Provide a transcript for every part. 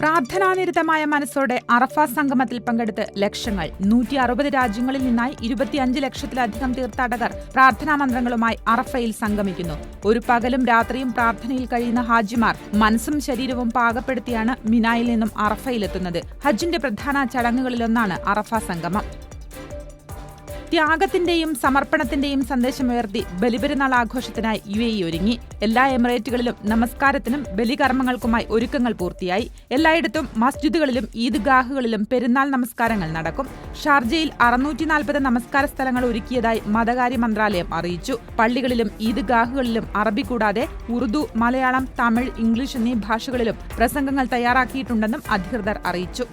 പ്രാർത്ഥനാനിരതമായ മനസ്സോടെ അറഫ സംഗമത്തിൽ പങ്കെടുത്ത് ലക്ഷങ്ങൾ. നൂറ്റി അറുപത് രാജ്യങ്ങളിൽ നിന്നായി ഇരുപത്തിയഞ്ച് ലക്ഷത്തിലധികം തീർത്ഥാടകർ പ്രാർത്ഥനാ മന്ത്രങ്ങളുമായി അറഫയിൽ സംഗമിക്കുന്നു. ഒരു പകലും രാത്രിയും പ്രാർത്ഥനയിൽ കഴിയുന്ന ഹാജിമാർ മനസ്സും ശരീരവും പാകപ്പെടുത്തിയാണ് മിനായിൽ നിന്നും അറഫയിലെത്തുന്നത്. ഹജ്ജിന്റെ പ്രധാന ചടങ്ങുകളിലൊന്നാണ് അറഫ സംഗമം. ത്യാഗത്തിന്റെയും സമർപ്പണത്തിന്റെയും സന്ദേശമുയർത്തി ബലിപെരുന്നാൾ ആഘോഷത്തിനായി യു എ ഒരുങ്ങി. എല്ലാ എമിറേറ്റുകളിലും നമസ്കാരത്തിനും ബലികർമ്മങ്ങൾക്കുമായി ഒരുക്കങ്ങൾ പൂർത്തിയായി. എല്ലായിടത്തും മസ്ജിദുകളിലും ഈദ്ഗാഹുകളിലും പെരുന്നാൾ നമസ്കാരങ്ങൾ നടക്കും. ഷാർജയിൽ അറുന്നൂറ്റി നാൽപ്പത് നമസ്കാര സ്ഥലങ്ങൾ ഒരുക്കിയതായി മതകാര്യ മന്ത്രാലയം അറിയിച്ചു. പള്ളികളിലും ഈദ്ഗാഹുകളിലും അറബി കൂടാതെ ഉറുദു മലയാളം തമിഴ് ഇംഗ്ലീഷ് എന്നീ ഭാഷകളിലും പ്രസംഗങ്ങൾ തയ്യാറാക്കിയിട്ടുണ്ടെന്നും അധികൃതർ അറിയിച്ചു.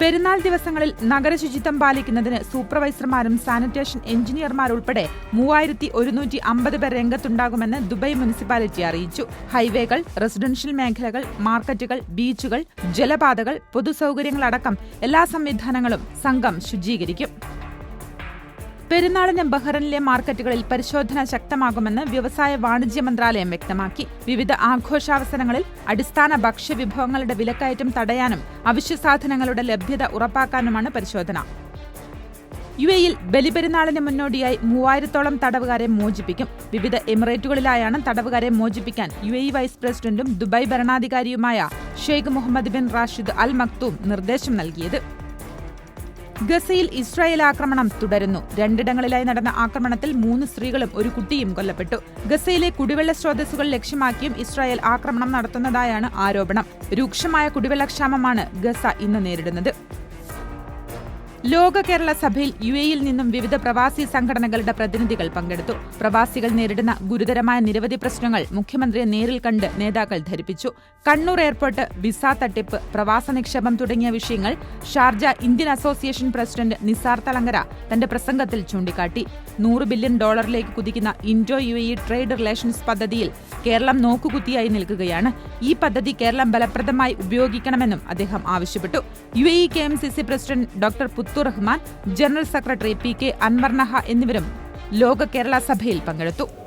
പെരുന്നാൾ ദിവസങ്ങളിൽ നഗരശുചിത്വം പാലിക്കുന്നതിന് സൂപ്പർവൈസർമാരും സാനിറ്റേഷൻ എഞ്ചിനീയർമാരുൾപ്പെടെ മൂവായിരത്തി ഒരുന്നൂറ്റി അമ്പത് പേർ രംഗത്തുണ്ടാകുമെന്ന് ദുബൈ മുനിസിപ്പാലിറ്റി അറിയിച്ചു. ഹൈവേകൾ റെസിഡൻഷ്യൽ മേഖലകൾ മാർക്കറ്റുകൾ ബീച്ചുകൾ ജലപാതകൾ പൊതുസൗകര്യങ്ങളടക്കം എല്ലാ സംവിധാനങ്ങളും സംഘം ശുചീകരിക്കും. പെരുന്നാളിന് ബഹ്റൈനിലെ മാർക്കറ്റുകളിൽ പരിശോധന ശക്തമാകുമെന്ന് വ്യവസായ വാണിജ്യ മന്ത്രാലയം വ്യക്തമാക്കി. വിവിധ ആഘോഷാവസരങ്ങളിൽ അടിസ്ഥാന ഭക്ഷ്യവിഭവങ്ങളുടെ വിലക്കയറ്റം തടയാനും അവശ്യ സാധനങ്ങളുടെ ലഭ്യത ഉറപ്പാക്കാനുമാണ് പരിശോധന. യു എയിൽ ബലിപെരുന്നാളിന് മുന്നോടിയായി മൂവായിരത്തോളം തടവുകാരെ മോചിപ്പിക്കും. വിവിധ എമിറേറ്റുകളിലായാണ് തടവുകാരെ മോചിപ്പിക്കാൻ യു എ വൈസ് പ്രസിഡന്റും Dubai ഭരണാധികാരിയുമായ Sheikh Mohammed bin Rashid Al Maktoum നിർദ്ദേശം നൽകിയത്. ഗസയിൽ ഇസ്രായേൽ ആക്രമണം തുടരുന്നു. രണ്ടിടങ്ങളിലായി നടന്ന ആക്രമണത്തിൽ മൂന്ന് സ്ത്രീകളും ഒരു കുട്ടിയും കൊല്ലപ്പെട്ടു. ഗസയിലെ കുടിവെള്ള സ്രോതസ്സുകൾ ലക്ഷ്യമാക്കിയും ഇസ്രായേൽ ആക്രമണം നടത്തുന്നതായാണ് ആരോപണം. രൂക്ഷമായ കുടിവെള്ളക്ഷാമമാണ് ഗസ ഇന്ന് നേരിടുന്നത്. ലോക കേരള സഭയിൽ യു എയിൽ നിന്നും വിവിധ പ്രവാസി സംഘടനകളുടെ പ്രതിനിധികൾ പങ്കെടുത്തു. പ്രവാസികൾ നേരിടുന്ന ഗുരുതരമായ നിരവധി പ്രശ്നങ്ങൾ മുഖ്യമന്ത്രിയെ നേരിൽ കണ്ട് നേതാക്കൾ ധരിപ്പിച്ചു. കണ്ണൂർ എയർപോർട്ട് വിസ തട്ടിപ്പ് പ്രവാസ നിക്ഷേപം തുടങ്ങിയ വിഷയങ്ങൾ Sharjah Indian association president Nisar Thalangara തന്റെ പ്രസംഗത്തിൽ ചൂണ്ടിക്കാട്ടി. നൂറ് ബില്യൺ ഡോളറിലേക്ക് കുതിക്കുന്ന Indo U A trade relations പദ്ധതിയിൽ കേരളം നോക്കുകുത്തിയായി നിൽക്കുകയാണ്. ഈ പദ്ധതി കേരളം ഫലപ്രദമായി ഉപയോഗിക്കണമെന്നും അദ്ദേഹം ആവശ്യപ്പെട്ടു. U A K M C C president doctor Puthu Rahman general secretary P K Anwarnaha എന്നിവരും ലോക കേരള സഭയിൽ പങ്കെടുത്തു.